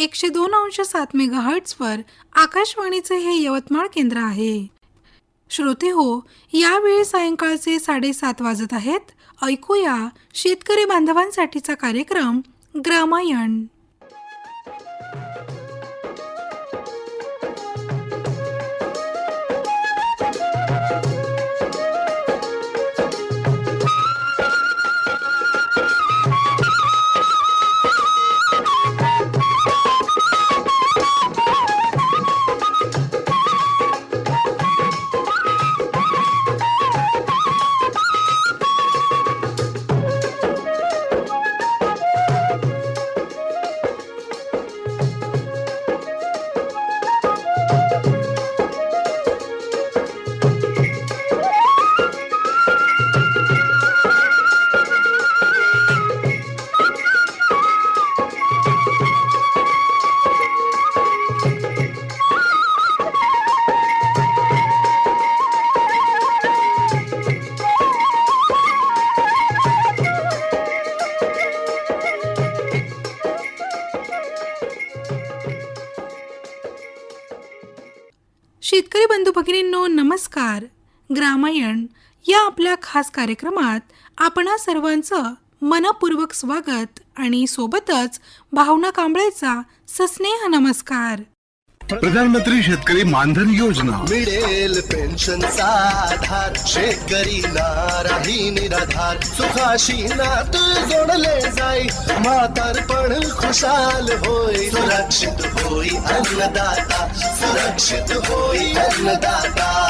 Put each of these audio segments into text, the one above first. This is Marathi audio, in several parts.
एकशे दोन अंश सात मेगा आकाशवाणीचे हे यवतमाळ केंद्र आहे. श्रोते हो यावेळी सायंकाळचे साडेसात वाजत आहेत. ऐकूया शेतकरी बांधवांसाठीचा कार्यक्रम ग्रामायण. ग्रामायण या आपल्या खास कार्यक्रमात आपणा सर्वांचं मनपूर्वक स्वागत आणि सोबतच भावना कांबळेचा सस्नेह नमस्कार. प्रधानमंत्री शेतकरी मानधन योजना. मिळेल पेन्शनचा आधार शेतकरी नाराही निराधार सुखाशी नात जोडले जाई म्हातारपण खुशाल होई. सुरक्षित होई अन्नदाता सुरक्षित होई अन्नदाता.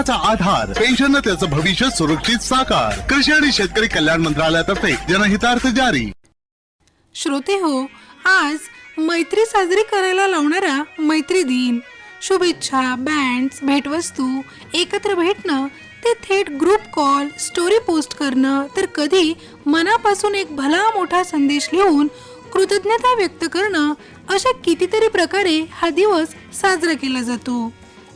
परिश्रमाचा आधार. पेन्शन त्याचं भविष्य सुरक्षित साकार. कृषी आणि शेतकरी कल्याण मंत्रालयातर्फे जनहितार्थ जारी. श्रोते हो आज मैत्री साजरी करायला लावणारा मैत्री दिन. शुभेच्छा बँड्स भेटवस्तू एकत्र भेटणं ते थेट ग्रुप कॉल स्टोरी पोस्ट करणं तर कधी मनापासून एक भला मोठा संदेश लिहून कृतज्ञता व्यक्त करणं अशा कितीतरी प्रकारे हा दिवस साजरा केला जातो.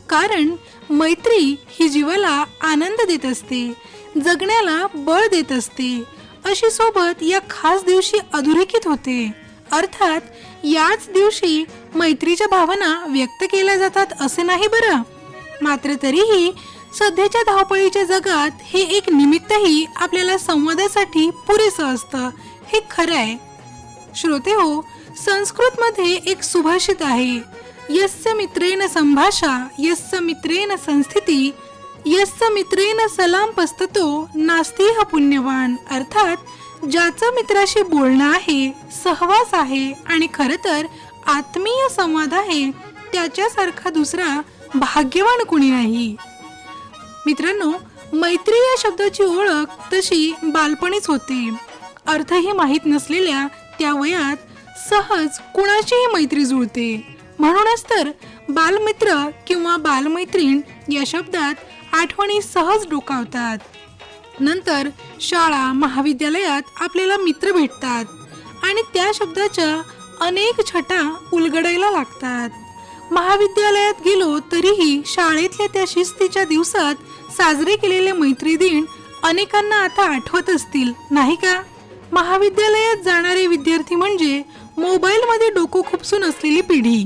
कारण मैत्री ही जीवाला आनंद देत असते जगण्याला बळ देत असते. अशी सोबत या खास दिवशी अधोरेखित होते. अर्थात याच दिवशी मैत्रीच्या भावना व्यक्त केल्या जातात असे नाही बरं? मात्र तरीही सध्याच्या धावपळीच्या जगात हे एक निमित्तही आपल्याला संवादासाठी पुरेसं असतं. हे खरं आहे श्रोते हो संस्कृतमध्ये एक सुभाषित आहे. यस्य मित्रेण संभाषा यस्य मित्रेण संस्थिती यस्य मित्रेण सलाम पस्ततो नास्ती हा पुण्यवान. अर्थात ज्याचं मित्राशी बोलणं आहे सहवास आहे आणि खरं तर आत्मीय संवाद आहे त्याच्यासारखा दुसरा भाग्यवान कुणी नाही. मित्रांनो मैत्री या शब्दाची ओळख तशी बालपणीच होते. अर्थही माहीत नसलेल्या त्या वयात सहज कुणाचीही मैत्री जुळते. म्हणूनच तर बालमित्र किंवा बालमैत्रीण या शब्दात आठवणी सहज डोकावतात. नंतर शाळा महाविद्यालयात आपल्याला मित्र भेटतात आणि त्या शब्दाच्या अनेक छटा उलगडायला लागतात. महाविद्यालयात गेलो तरीही शाळेतल्या त्या शिस्तीच्या दिवसात साजरे केलेले मैत्री दिन अनेकांना आता आठवत असतील नाही का? महाविद्यालयात जाणारे विद्यार्थी म्हणजे मोबाईलमध्ये डोकं खुपसून असलेली पिढी.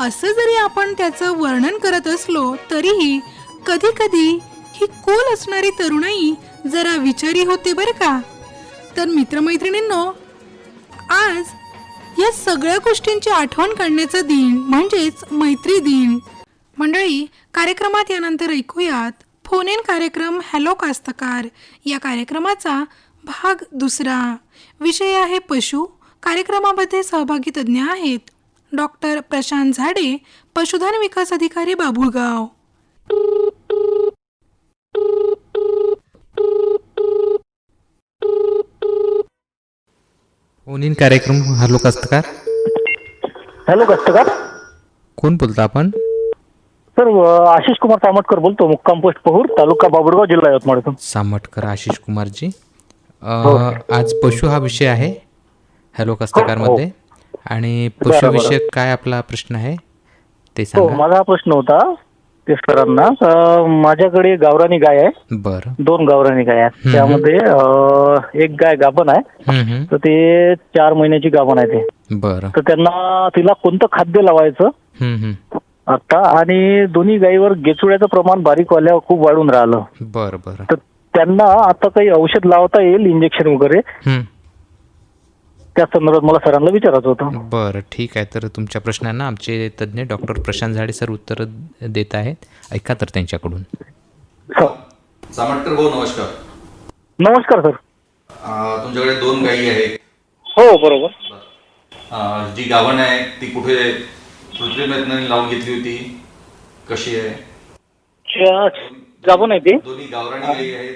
असं जरी आपण त्याचं वर्णन करत असलो तरीही कधी कधी ही कोल असणारी तरुणाई जरा विचारी होते बरं का? तर मित्रमैत्रिणींनो आज या सगळ्या गोष्टींची आठवण काढण्याचा दिन म्हणजेच मैत्री दिन. मंडळी कार्यक्रमात यानंतर ऐकूयात फोन इन कार्यक्रम हॅलो कास्तकार. या कार्यक्रमाचा भाग दुसरा. विषय आहे पशु. कार्यक्रमामध्ये सहभागी तज्ज्ञ आहेत डॉक्टर प्रशांत झाडे पशुधन विकास अधिकारी बाभुळगाव फोन इन कार्यक्रम हॅलो कास्तकार हॅलो कष्टकार कोण बोलता आपण? सर आशिष कुमार सामटकर बोलतो मुक्काम पोस्ट पहूर तालुका बाबुरगाव जिल्हा यवतमाळ सामटकर आशिष कुमारजी. अ, आज पशु हा विषय आहे हॅलो कस्तकारमध्ये आणि पशुविषयक काय आपला प्रश्न आहे ते हो सांगा माझा हा प्रश्न होता टेस्टकरांना अ, माझ्याकडे गावरानी गाय आहे. बरं. दोन गावरानी गाय आहेत. त्यामध्ये एक गाय गाभण आहे. तर ते चार महिन्याची गाभण आहे ते. बरं. तर त्यांना तिला कोणतं खाद्य लावायचं. आता आणि दोन्ही गायीवर गेचुड्याचं प्रमाण बारीक वाल्या खूप वाढून राहिलं. बरं बरं. तर त्यांना आता काही औषध लावता येईल इंजेक्शन वगैरे. त्या संदर्भात मला सरांना विचारायचं होतं. बरं ठीक आहे. तर तुमच्या प्रश्नांना आमचे तज्ज्ञ डॉक्टर प्रशांत झाडे सर उत्तर देत आहेत. ऐका तर त्यांच्याकडून. हो. सामटकर भाऊ नमस्कार. नमस्कार सर. अं, तुमच्याकडे दोन गायी आहेत. हो बरोबर. अं, जी गाभण आहे ती कुठे कृत्रिम लावून घेतली होती? कशी आहे? गाभण आहे ते? दोन्ही गावराणी गायी आहेत.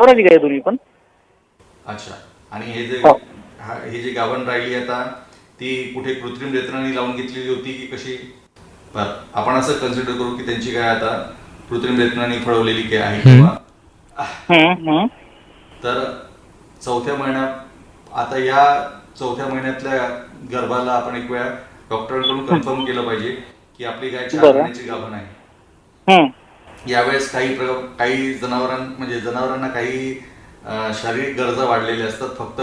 गाय दोन्ही पण. अच्छा. आणि हे जे हो. जे गाभण राहिली आता ती कुठे कृत्रिम यत्नाने लावून घेतलेली होती की कशी बरं आपण असं कन्सिडर करू की त्यांची गाय आता कृत्रिम यत्नाने फळवलेली काय आहे किंवा. तर चौथ्या महिन्यात आता या चौथ्या महिन्यातल्या गर्भाला आपण एक वेळा डॉक्टरांकडून कन्फर्म केलं पाहिजे की आपली गाय चार. महिन्याची गाभण आहे. यावेळेस काही काही जनावरां म्हणजे जनावरांना काही शारीरिक गरजा वाढलेल्या असतात फक्त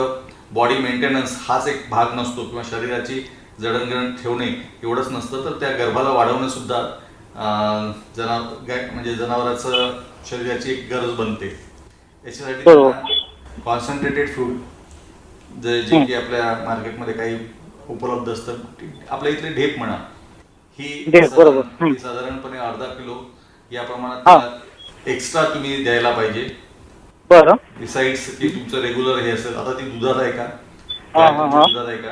बॉडी मेंटेनन्स हाच एक भाग नसतो किंवा शरीराची जडणघडण ठेवणे एवढंच नसतं तर त्या गर्भाला वाढवणं सुद्धा अं, जना गाय म्हणजे जनावराचं शरीराची एक गरज बनते. याच्यासाठी. कॉन्सन्ट्रेटेड फूड जे जे की आपल्या मार्केटमध्ये काही उपलब्ध असतं आपल्या इथले ढेप म्हणा ही साधारणपणे अर्धा किलो या. प्रमाणात एक्स्ट्रा तुम्ही द्यायला पाहिजे. बरं. डिसाइड्स की तुमचं रेग्युलर हे असेल. आता ती दुधात आहे का? हा, हा, हा. दुधात आहे का?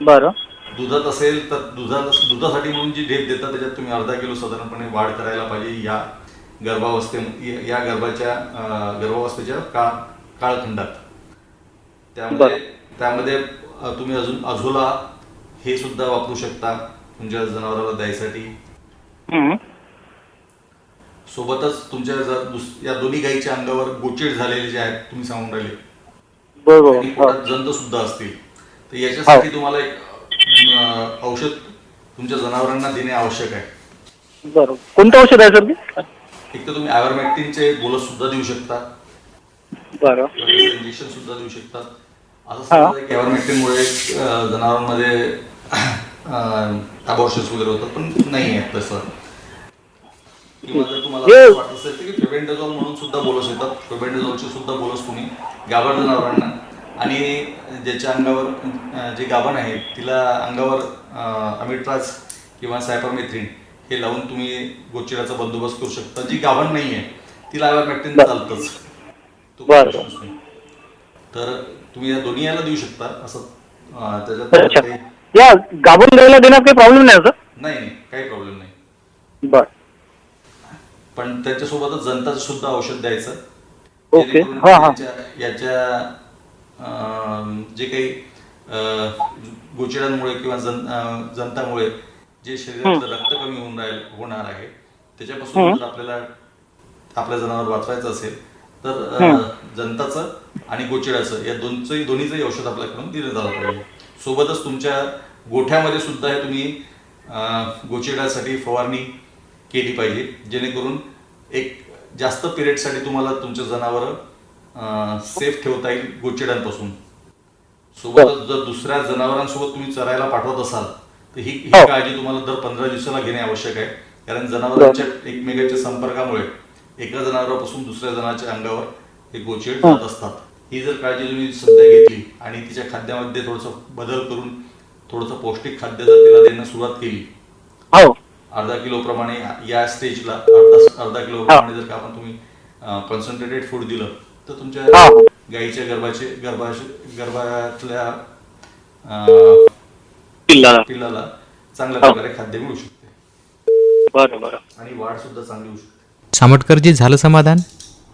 बरं. दुधात असेल तर दुधाला दुधासाठी म्हणून जी ढेप देतात त्याच्यात तुम्ही अर्धा किलो साधारणपणे वाढ करायला पाहिजे या गर्भावस्थे या- या गर्भाच्या अं, गर्भावस्थेच्या काळ काळखंडात. त्यामध्ये त्यामध्ये अं, तुम्ही अजून अझोला हे सुद्धा वापरू शकता. तुमच्या जनावराला द्यायसाठी. हम्म. सोबतच तुमच्या जर या दोन्ही गायीच्या अंगावर गोचीड झालेले जे आहेत तुम्ही सांगून राहिले. बरोबर. आणि. पोटात जंत सुद्धा असतील. तर याच्यासाठी तुम्हाला एक अं, औषध तुमच्या जनावरांना देणे आवश्यक आहे. बरं कोणतं औषध आहे सर ते? एक तर तुम्ही आयवरमॅक्टिनचे बोलस सुद्धा देऊ शकता. बरं. इंजेक्शन सुद्धा देऊ शकतात असं की जनावरांमध्ये अबॉर्शन्स वगैरे होतात पण नाही आहेत तसं. किंवा जर तुम्हाला असं वाटत असेल तर की फेबेंडाझॉल म्हणून सुद्धा बोलस येतात फेबेंडाझॉलचे सुद्धा बोलस तुम्ही गाभण जनावरांना. आणि ज्याच्या अंगावर जे गाभण आहे तिला अंगावर अमिट्राज किंवा सायपरमेथ्रिन हे लावून तुम्ही गोचिराचा बंदोबस्त करू शकता. जी गाभण नाही आहे तिला आयवरमॅक्टिन चालतंच. तर तुम्ही या दोन्ही याला देऊ शकता असं त्याच्यात या गाभून द्यायला देण्यात काही प्रॉब्लेम नाही सर? नाही नाही काही प्रॉब्लेम नाही. बर. पण त्याच्यासोबतच जनताचं सुद्धा औषध द्यायचं. ओके. हा, हा. याच्या- याच्या अं, जे काही अं, गोचिडांमुळे किंवा जन अं, जनतामुळे जे शरीरातलं रक्त कमी होऊन राहील होणार आहे त्याच्यापासून जर आपल्याला आपल्या जनावर वाचवायचं असेल तर अं, जनताचं आणि गोचिडाचं या दोनचंही दोन्हीचंही औषध आपल्याकडून दिलं झालं पाहिजे. सोबतच तुमच्या गोठ्यामध्ये सुद्धा हे तुम्ही अं, गोचिडासाठी फवारणी केली पाहिजे जेणेकरून एक जास्त पिरियडसाठी तुम्हाला तुमचं जनावर सेफ ठेवता येईल गोचिडांपासून. सोबतच जर दुसऱ्या जनावरांसोबत तुम्ही चरायला पाठवत असाल तर ही ही हो. काळजी तुम्हाला दर पंधरा दिवसाला घेणे आवश्यक आहे. कारण जनावरांच्या एकमेकांच्या संपर्कामुळे एका जनावरापासून दुसऱ्या जनावरांच्या अंगावर हे गोचीड जात असतात. ही जर काळजी तुम्ही सध्या घेतली आणि तिच्या खाद्यामध्ये थोडंसं बदल करून थोडंसं पौष्टिक खाद्य जर तिला देणं सुरुवात केली हो. अर्धा किलो प्रमाणे या स्टेजला अर्धा अर्धा किलो प्रमाणे जर का आपण तुम्ही कॉन्सन्ट्रेटेड फूड दिलं तर तुमच्या. गाईच्या गर्भाचे गर्भाशय गर्भातल्या पिल्लाला चांगल्या प्रकारे खाद्य मिळू शकते. बरं बरं. आणि वाढ सुद्धा चांगली होऊ शकते. सामटकरजी झालं समाधान?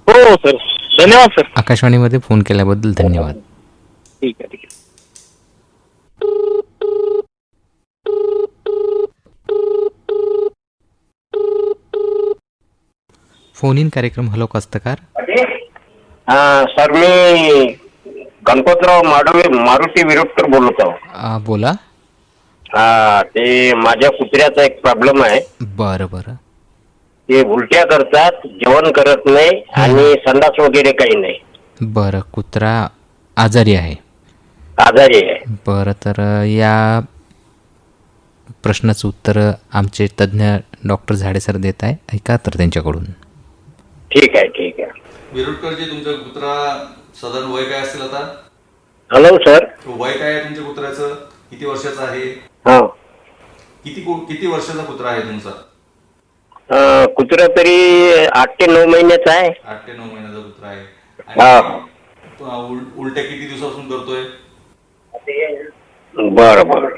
हो हो सर. धन्यवाद सर. आकाशवाणीमध्ये फोन केल्याबद्दल धन्यवाद. ठीक आहे ठीक आहे. फोन इन कार्यक्रम हॅलो कास्तकार सर मी गणपतराव माडवे मारुती विरोडकर बोलत. आहो आ, बोला. हा ते माझ्या कुत्र्याचा एक प्रॉब्लेम आहे. बरं बरं. ते उलट्या करतात जेवण करत नाही आणि संडास वगैरे काही नाही. बरं कुत्रा आजारी आहे. आजारी आहे. बरं तर या प्रश्नाचं उत्तर आमचे तज्ज्ञ डॉक्टर झाडे सर देत आहे. ऐका तर त्यांच्याकडून. ठीक आहे ठीक आहे. विरुटकरजी तुमचा कुत्रा साधारण वय काय असेल आता? हॅलो सर वय काय आहे तुमच्या कुत्र्याचं? किती वर्षाचं आहे? हा. किती कु- किती वर्षाचा कुत्रा आहे तुमचा? अं, कुत्रा तरी आठ ते नऊ महिन्याचा आहे. आठ ते नऊ महिन्याचा कुत्रा आहे. हा. आणि तो उल- उलट्या किती दिवसापासून करतोय? बरं बरं.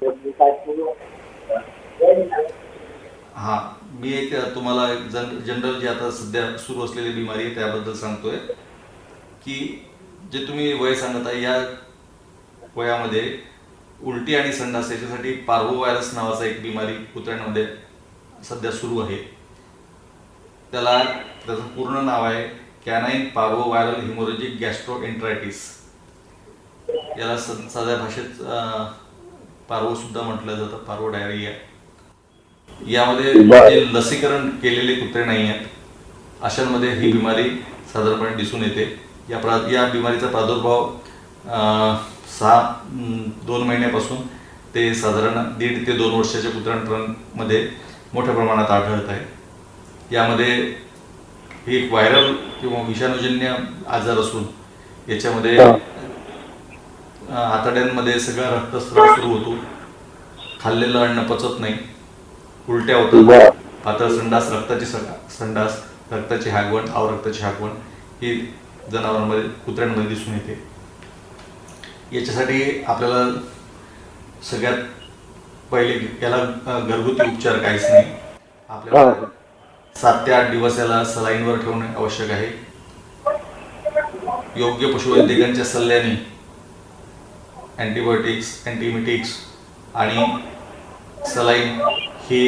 हा. मी एक तुम्हाला जन जनरल जे आता सध्या सुरू असलेली बिमारी आहे त्याबद्दल सांगतोय की जे तुम्ही वय सांगत आहे या वयामध्ये उलटी आणि संडास याच्यासाठी पार्वो व्हायरस नावाचा एक बिमारी कुत्र्यांमध्ये सध्या सुरू आहे. त्याला त्याचं पूर्ण नाव आहे canine parvo viral haemorrhagic gastroenteritis याला स- साध्या भाषेत पार्वो सुद्धा म्हटलं जातं पार्वो डायरिया. यामध्ये. जे लसीकरण केलेले कुत्रे नाही आहेत अशांमध्ये ही बिमारी साधारणपणे दिसून येते. या प्रा या बिमारीचा प्रादुर्भाव सहा दोन महिन्यापासून ते साधारण दीड ते दोन वर्षाच्या कुत्र्यांमध्ये मोठ्या प्रमाणात आढळत आहे. यामध्ये ही एक व्हायरल किंवा विषाणूजन्य आजार असून याच्यामध्ये आतड्यांमध्ये सगळा रक्तस्राव सुरू होतो. खाल्लेलं अन्न पचत नाही. उलट्या होतात. बरं. पातळ संडास रक्ताची संडास रक्ताची हागवण अवरक्ताची हागवण ही जनावरांमध्ये कुत्र्यांमध्ये दिसून येते. याच्यासाठी आपल्याला सगळ्यात पहिले याला घरगुती उपचार काहीच नाही. आपल्याला सात ते आठ दिवस याला सलाईनवर ठेवणे आवश्यक आहे. योग्य पशुवैद्यकांच्या सल्ल्याने अँटीबायोटिक्स अँटीमिटिक्स आणि सलाईन हे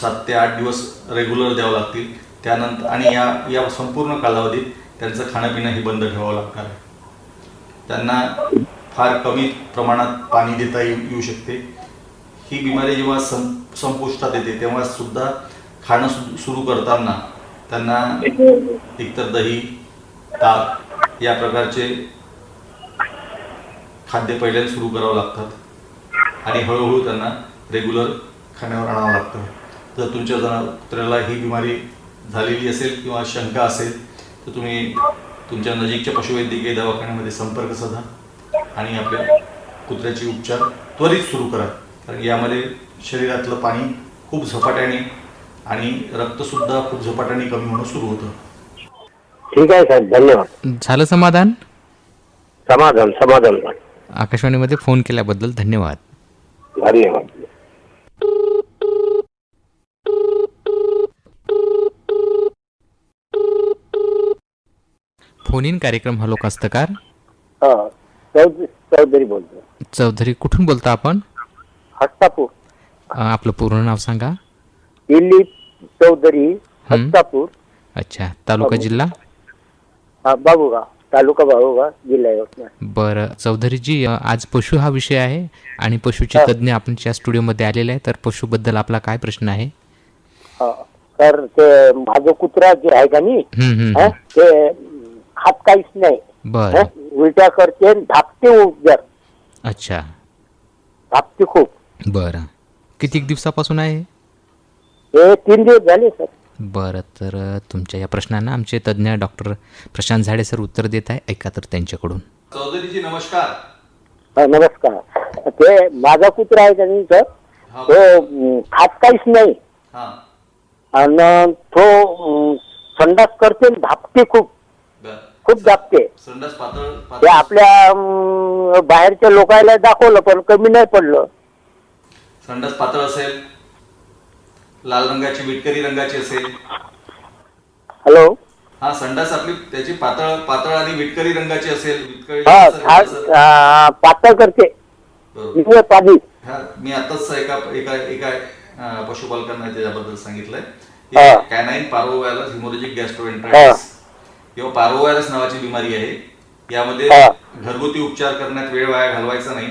सात ते आठ दिवस रेग्युलर द्यावं लागतील. त्यानंतर आणि या या संपूर्ण कालावधीत त्यांचं खाणंपिणं हे बंद ठेवावं लागणार आहे. त्यांना फार कमी प्रमाणात पाणी देता येऊ शकते. ही बिमारी जेव्हा सं संपुष्टात येते तेव्हा सुद्धा खाणं सुरू करताना त्यांना एकतर दही ताक या प्रकारचे खाद्य पहिल्यांदा सुरू करावं लागतात. आणि हळूहळू त्यांना रेग्युलर खाण्यावर आणावं लागतं. जर तुमच्या जना कुत्र्याला ही बिमारी झालेली असेल किंवा शंका असेल तर तुम्ही तुमच्या नजीकच्या पशुवैद्यकीय दवाखान्यामध्ये संपर्क साधा आणि आपल्या कुत्र्याचे उपचार त्वरित सुरू करा. कारण यामध्ये शरीरातलं पाणी खूप झपाट्याने आणि रक्तसुद्धा खूप झपाट्याने कमी होणं सुरू होतं. ठीक आहे साहेब धन्यवाद. झालं समाधान? समाधान समाधान. आकाशवाणीमध्ये फोन केल्याबद्दल धन्यवाद. धन्यवाद. फोन इन कार्यक्रम हॅलो कास्तकार हा चौधरी चौधरी बोलतो चौधरी कुठून बोलता आपण? हस्तापूर आपलं पूर्ण नाव सांगा. दिलीप चौधरी हस्तापूर अच्छा तालुका जिल्हा? बाबूगाव तालुका बाबूगाव जिल्हा यवतमाळ. बरं चौधरीजी आज पशु हा विषय आहे आणि पशुचे तज्ज्ञ आपणच्या स्टुडिओमध्ये आलेले आहे तर पशुबद्दल आपला काय प्रश्न आहे? तर ते माझं कुत्रा जे आहे का नाही. ते खात काहीच नाही. बरं. उलट्या करते आणि धापते उपजार अच्छा. धापते खूप. बरं. किती दिवसापासून आहे हे? तीन दिवस झाले सर. बरं तर अ, तुमच्या या प्रश्नांना आमचे तज्ज्ञ डॉक्टर प्रशांत झाडे सर उत्तर देत आहे. ऐका तर त्यांच्याकडून. चौधरीजी नमस्कार. हा, नमस्कार. ते माझा कुत्रा आहे का नाही सर? हा तो अं, खात काहीच नाही. हा. आणि तो अं, संडास करते आणि धापते खूप. खूप पातळ ते आपल्या बाहेरच्या लोकांना दाखवलं पण कमी नाही पडलं. संडास पातळ असेल लाल रंगाची विटकरी रंगाची असेल. हॅलो? हा संडास आपली त्याची पातळ पातळ आणि विटकरी रंगाची असेल पातळ करते. पाणी. हा मी आताच एका एका एका पशुपालकांना त्याच्याबद्दल सांगितलंय. कॅनाईन पारोव्हायरस हिमोरेजिक गॅस्ट्रोएन्ट्रायटिस किंवा पारोव्हायरस नावाची बिमारी आहे. यामध्ये. घरगुती उपचार करण्यात वेळ वाया घालवायचा नाही.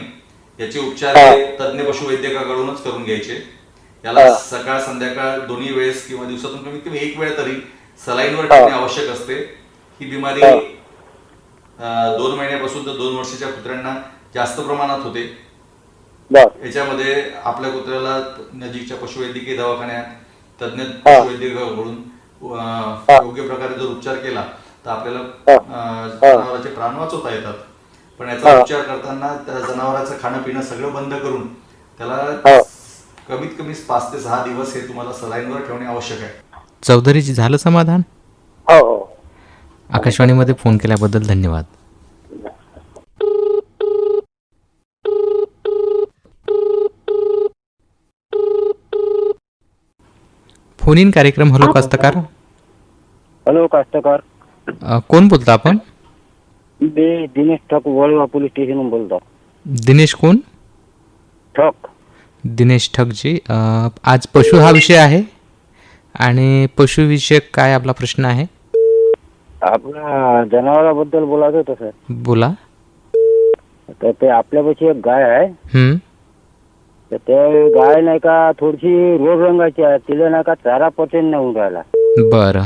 याचे उपचार तज्ज्ञ पशुवैद्यकाकडूनच करून घ्यायचे. याला. सकाळ संध्याकाळ दोन्ही वेळेस किंवा दिवसातून कमीत कमी एक वेळ तरी सलाईनवर ठेवणे आवश्यक असते. ही बिमारी दोन महिन्यापासून तर दोन वर्षाच्या कुत्र्यांना जास्त प्रमाणात होते. याच्यामध्ये आपल्या कुत्र्याला नजीकच्या पशुवैद्यकीय दवाखान्यात तज्ज्ञ. पशुवैद्यकाकडून. योग्य प्रकारे जर उपचार केला तर आपल्याला जनावरांचे प्राण वाचवता येतात. पण याचा. उपचार करताना त्या जनावरांचं खाणं पिणं सगळं बंद करून त्याला. कमीत कमी पाच ते सहा दिवस हे तुम्हाला सलाईनवर ठेवणे आवश्यक आहे. चौधरीजी झालं समाधान? हो हो. आकाशवाणीमध्ये फोन केल्याबद्दल धन्यवाद. फोन इन कार्यक्रम हॅलो कास्तकार. हॅलो कास्तकार. अ, कोण बोलता आपण? मी दिनेश ठक वळवा पोलीस स्टेशनहून बोलतो. दिनेश कोण? ठक. दिनेश ठगजी अ, आज पशु हा विषय आहे. आणि पशुविषयक काय आपला प्रश्न आहे? आपल्या जनावराबद्दल बोलायचं होतं सर. बोला. तर ते आपल्यापाशी एक गाय आहे. हं, तर ते गाय नाही का थोडीशी रोड रंगाची आहे. तिला नाही का चारा पचन नाही होऊन राहिला. बरं.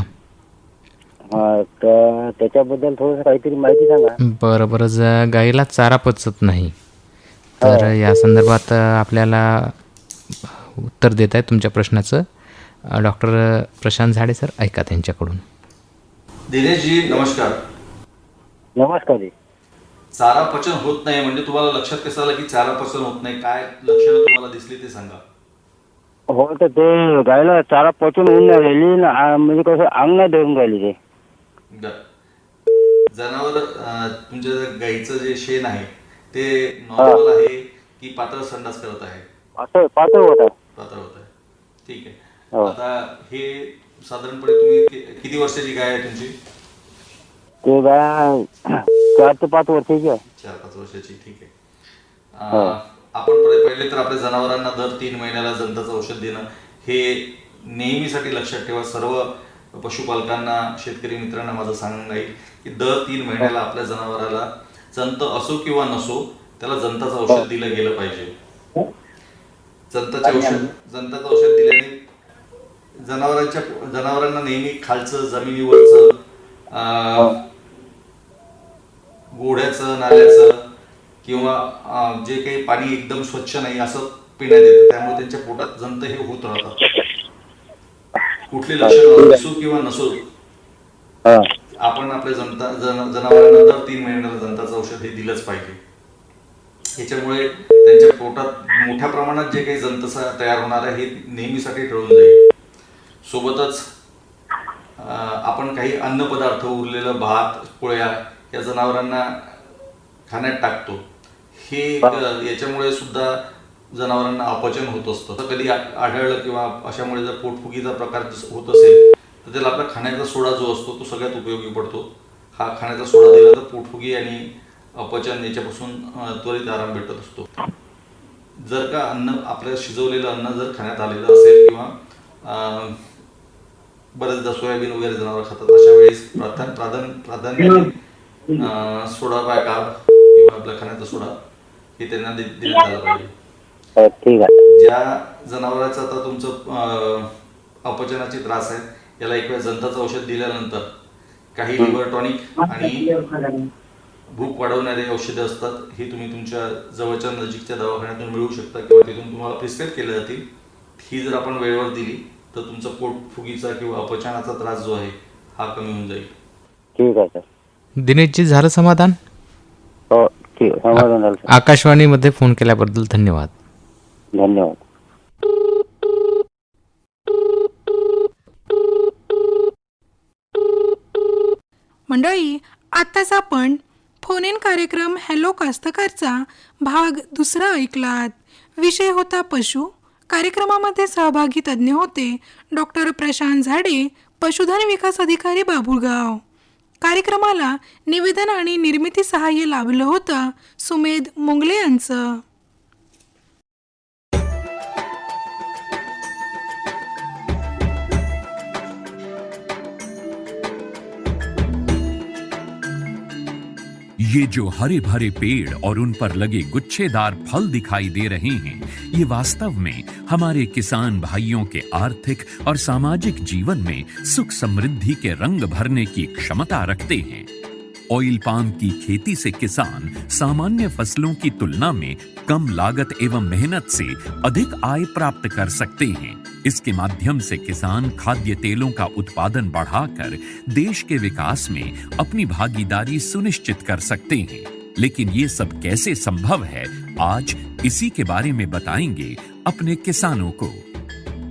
हा, तर त्याच्याबद्दल थोडस काहीतरी माहिती सांगा. बरं बरं ज गाईला चारा पचत नाही. तर या संदर्भात आपल्याला उत्तर देत आहे तुमच्या प्रश्नाचं. डॉक्टर प्रशांत झाडे सर ऐका त्यांच्याकडून. दिनेशजी नमस्कार. नमस्कार जी. चारा पचन होत नाही म्हणजे तुम्हाला लक्षात कसं आलं की चारा पचन होत नाही? काय लक्षणं तुम्हाला दिसली ते सांगा. हो तर ते गायला चारा पचन होऊन नाही राहिली ना आ, म्हणजे कसं अंग नाही धरून राहिली ते. जनावर तुमच्या गाईचं जे शेण आहे ते नॉर्मल आहे की पातळ संडास करत आहे? पातळ होता पातळ होत आहे. ठीक हो. आहे आता हे साधारणपणे तुम्ही किती वर्षाची गाय आहे तुमची? ते गाय चार ते पाच वर्षाची आहे. चार पाच वर्षाची ठीक आहे. अं, आपण पहिले पहिले तर आपल्या जनावरांना दर तीन महिन्याला जंताचं औषध देणं हे नेहमीसाठी लक्षात ठेवा. सर्व पशुपालकांना शेतकरी मित्रांना माझं सांगणं आहे की दर तीन महिन्याला आपल्या जनावराला जंत असो किंवा नसो त्याला जंताचं औषध दिलं गेलं पाहिजे. जंताचे औषध जंताचं औषध दिल्याने जनावरांच्या जनावरांना नेहमी खालचं जमिनीवरचं गोड्याचं नाल्याचं किंवा जे काही पाणी एकदम स्वच्छ नाही असं पिण्यात येतं त्यामुळे त्यांच्या पोटात जंत हे होत राहतात. कुठले लक्षण असो किंवा नसो आपण आपल्या जनता जन जनावरांना दर तीन महिन्याला जंताचं औषध हे दिलंच पाहिजे. याच्यामुळे त्यांच्या पोटात मोठ्या प्रमाणात जे काही जंत स- तयार होणार आहे हे नेहमीसाठी टळून जाईल. सोबतच आपण काही अन्नपदार्थ उरलेलं भात पोळ्या या जनावरांना खाण्यात टाकतो. हे. याच्यामुळे सुद्धा जनावरांना अपचन होत असतं. तर कधी आढळलं किंवा अशामुळे जर पोटफुगीचा प्रकार होत असेल तर त्याला आपला खाण्याचा सोडा जो असतो तो सगळ्यात उपयोगी पडतो. हा खाण्याचा सोडा दिला तर पोटफुगी आणि अपचन याच्यापासून त्वरित आराम भेटत असतो. जर का अन्न आपल्या शिजवलेलं अन्न जर खाण्यात आलेलं असेल किंवा अं, बरेचदा सोयाबीन वगैरे जनावर खातात अशा वेळेस प्राधान्य प्राधान्य प्राधान्याने सोडा बाय किंवा आपल्या खाण्याचा सोडा हे त्यांना दे- देण्यात आलं पाहिजे. हो, ठीक आहे. ज्या जनावरांचं आता तुमचं अं, अपचनाचे त्रास आहेत याला एक वेळ जंताचं औषध दिल्यानंतर काही लिव्हर टॉनिक आणि भूक वाढवणारे औषधं असतात हे तुम्ही तुमच्या जवळच्या नजीकच्या दवाखान्यातून मिळवू शकता किंवा तिथून तुम्हाला प्रिस्क्राईब केले जातील. ही जर आपण वेळेवर दिली तर तुमचा पोटफुगीचा किंवा अपचनाचा त्रास जो आहे हा कमी होऊन जाईल. ठीक आहे सर. दिनेशजी झालं समाधान? हो ठीक आहे समाधान झालं सर. आकाशवाणीमध्ये फोन केल्याबद्दल धन्यवाद. धन्यवाद. मंडळी आत्ताच आपण फोन इन कार्यक्रम हॅलो कास्तकारचा भाग दुसरा ऐकलात. विषय होता पशु. कार्यक्रमामध्ये सहभागी तज्ज्ञ होते डॉक्टर प्रशांत झाडे पशुधन विकास अधिकारी बाबुळगाव. कार्यक्रमाला निवेदन आणि निर्मिती सहाय्य लाभलं होतं सुमेध मुंगले यांचं. ये जो हरे भरे पेड़ और उन पर लगे गुच्छेदार फल दिखाई दे रहे हैं, ये वास्तव में हमारे किसान भाइयों के आर्थिक और सामाजिक जीवन में सुख समृद्धि के रंग भरने की क्षमता रखते हैं। ऑयल पाम की खेती से किसान सामान्य फ़सलों की तुलना में कम लागत एवं मेहनत से अधिक आय प्राप्त कर सकते हैं। इसके माध्यम से किसान खाद्य तेलों का उत्पादन बढ़ाकर देश के विकास में अपनी भागीदारी सुनिश्चित कर सकते हैं। लेकिन ये सब कैसे संभव है, आज इसी के बारे में बताएँगे अपने किसानों को।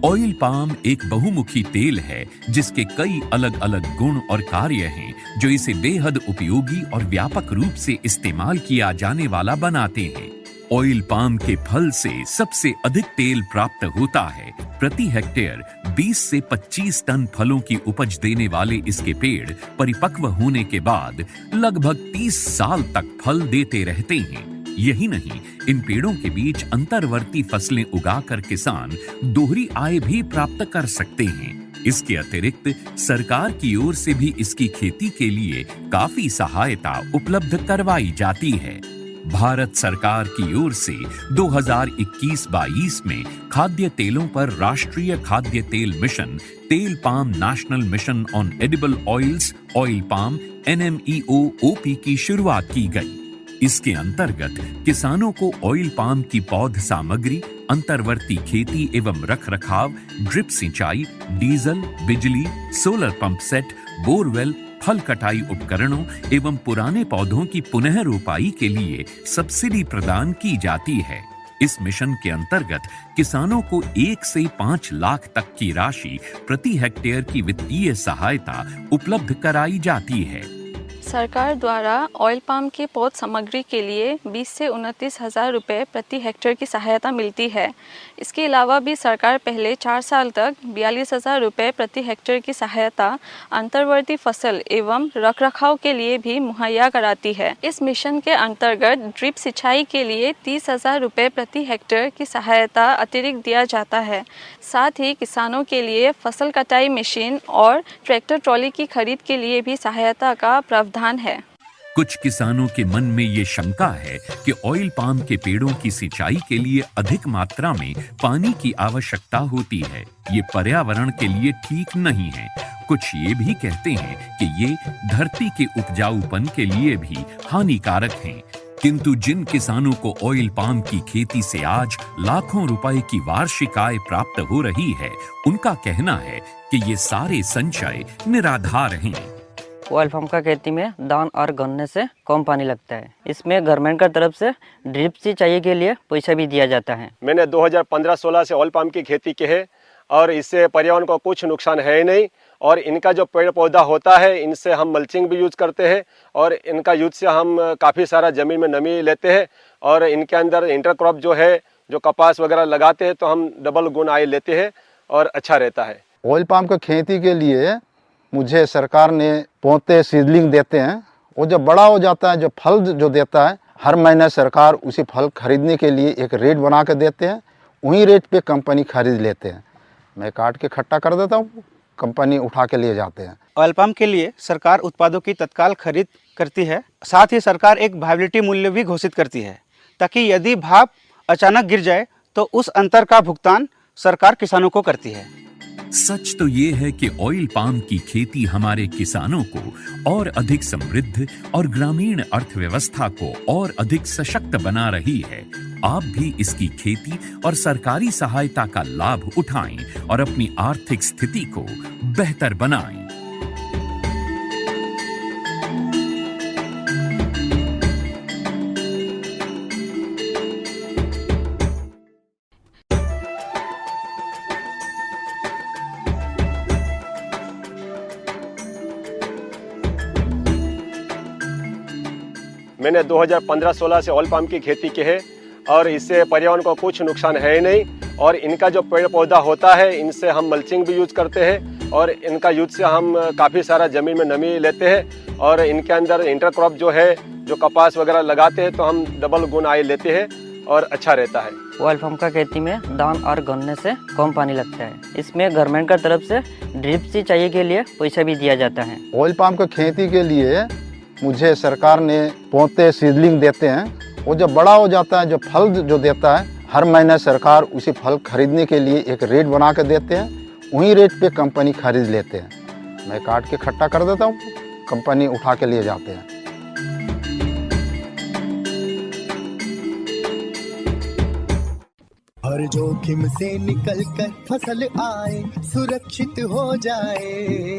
ऑयल पाम एक बहुमुखी तेल है, जिसके कई अलग अलग गुण और कार्य हैं, जो इसे बेहद उपयोगी और व्यापक रूप से इस्तेमाल किया जाने वाला बनाते हैं। ऑयल पाम के फल से सबसे अधिक तेल प्राप्त होता है। प्रति हेक्टेयर 20 से 25 टन फलों की उपज देने वाले इसके पेड़ परिपक्व होने के बाद लगभग 30 साल तक फल देते रहते हैं। यही नहीं, इन पेड़ों के बीच अंतर्वर्ती फ़सलें उगाकर किसान दोहरी आय भी प्राप्त कर सकते हैं। इसके अतिरिक्त सरकार की ओर से भी इसकी खेती के लिए काफ़ी सहायता उपलब्ध करवाई जाती है। भारत सरकार की ओर से 2021-22 में खाद्य तेलों पर राष्ट्रीय खाद्य तेल मिशन, तेल palm national mission on edible oils, oil palm, NMEO, OP की शुरुआत की गई। इसके अंतर्गत किसानों को ऑयल पाम की पौध सामग्री, अंतर्वर्ती खेती एवं रख रखाव ड्रिप सिंचाई, डीजल, बिजली, सोलर पंप सेट, बोरवेल फल कटाई उपकरणों एवं पुराने पौधों की पुनः रोपाई के लिए सब्सिडी प्रदान की जाती है। इस मिशन के अंतर्गत किसानों को एक से पाँच लाख तक की राशि प्रति हेक्टेयर की वित्तीय सहायता उपलब्ध कराई जाती है। सरकार द्वारा ऑयल पाम के पौध सामग्री के लिए 20 से उनतीस हज़ार रुपये प्रति हेक्टेयर की सहायता मिलती है। इसके अलावा भी सरकार पहले चार साल तक बयालीस हज़ार रुपये प्रति हेक्टेयर की सहायता अंतर्वर्ती फ़सल एवं रखरखाव के लिए भी मुहैया कराती है। इस मिशन के अंतर्गत ड्रिप सिंचाई के लिए तीस हज़ार रुपये प्रति हेक्टेयर की सहायता अतिरिक्त दिया जाता है। साथ ही किसानों के लिए फ़सल कटाई मशीन और ट्रैक्टर ट्रॉली की खरीद के लिए भी सहायता का प्रावधान है। कुछ किसानों के मन में ये शंका है कि ऑयल पाम के पेड़ों की सिंचाई के लिए अधिक मात्रा में पानी की आवश्यकता होती है। ये पर्यावरण के लिए ठीक नहीं है। कुछ ये भी कहते हैं कि ये धरती के उपजाऊपन के लिए भी हानिकारक हैं। किंतु जिन किसानों को ऑयल पाम की खेती से आज लाखों रुपए की वार्षिक आय प्राप्त हो रही है, उनका कहना है कि ये सारे संचय निराधार हैं। ऑयल फार्म का खेती में धान और गन्ने से कम पानी लगता है। इसमें गवर्नमेंट का तरफ़ से ड्रिप सिंचाई के लिए पैसा भी दिया जाता है। मैंने 2015-16 से ऑयल पाम की खेती की है और इससे पर्यावरण को कुछ नुकसान है ही नहीं और इनका जो पेड़ पौधा होता है इनसे हम मल्चिंग भी यूज़ करते हैं और इनका यूज़ से हम काफ़ी सारा ज़मीन में नमी लेते हैं और इनके अंदर इंटरक्रॉप जो है जो कपास वगैरह लगाते हैं तो हम डबल गुण आय लेते हैं और अच्छा रहता है। ऑयल पाम की खेती के लिए मुझे सरकार ने पौधे सीडलिंग देते हैं, वो जब बड़ा हो जाता है, जो फल जो देता है, हर महीने सरकार उसी फल खरीदने के लिए एक रेट बना के देते हैं वहीं रेट पे कंपनी खरीद लेते हैं। मैं काट के खट्टा कर देता हूँ, कंपनी उठा के लिए जाते हैं। ऑयल पाम के लिए सरकार उत्पादों की तत्काल खरीद करती है, साथ ही सरकार एक वायबिलिटी मूल्य भी घोषित करती है, ताकि यदि भाव अचानक गिर जाए तो उस अंतर का भुगतान सरकार किसानों को करती है। सच तो ये है कि ऑयल पाम की खेती हमारे किसानों को और अधिक समृद्ध और ग्रामीण अर्थव्यवस्था को और अधिक सशक्त बना रही है। आप भी इसकी खेती और सरकारी सहायता का लाभ उठाएँ और अपनी आर्थिक स्थिति को बेहतर बनाएँ। मैंने 2015-16 से ऑयल पाम की खेती की है और इससे पर्यावरण को कुछ नुकसान है ही नहीं। और इनका जो पेड़ पौधा होता है इनसे हम मल्चिंग भी यूज़ करते हैं और इनका यूज़ से हम काफ़ी सारा ज़मीन में नमी लेते हैं और इनके अंदर इंटरक्रॉप जो है जो कपास वगैरह लगाते हैं तो हम डबल गुण आय लेते हैं और अच्छा रहता है। ऑयल फार्म का खेती में धान और गन्ने से कम पानी लगता है। इसमें गवर्नमेंट का तरफ़ से ड्रिप सिंचाई के लिए पैसा भी दिया जाता है। ऑयल पाम की खेती के लिए मुझे सरकार ने पौते सीडलिंग देते हैं, वो जब बड़ा हो जाता है, जो फल जो देता है, हर महीने सरकार उसी फल खरीदने के लिए एक रेट बना के देते हैं वहीं रेट पे कंपनी खरीद लेते हैं। मैं काट के खट्टा कर देता हूँ, कंपनी उठा के लिए जाते हैं। हर जोखिम से निकल कर फ़सल आए, सुरक्षित हो जाए।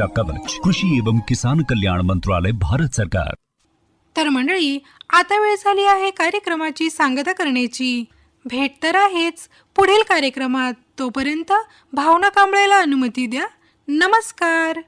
सुरक्षा कवच कृषी एवं किसान कल्याण मंत्रालय भारत सरकार. तर मंडळी आता वेळ झाली आहे कार्यक्रमाची सांगता करण्याची. भेट तर आहेच पुढील कार्यक्रमात तोपर्यंत भावना कांबळेला अनुमती द्या. नमस्कार!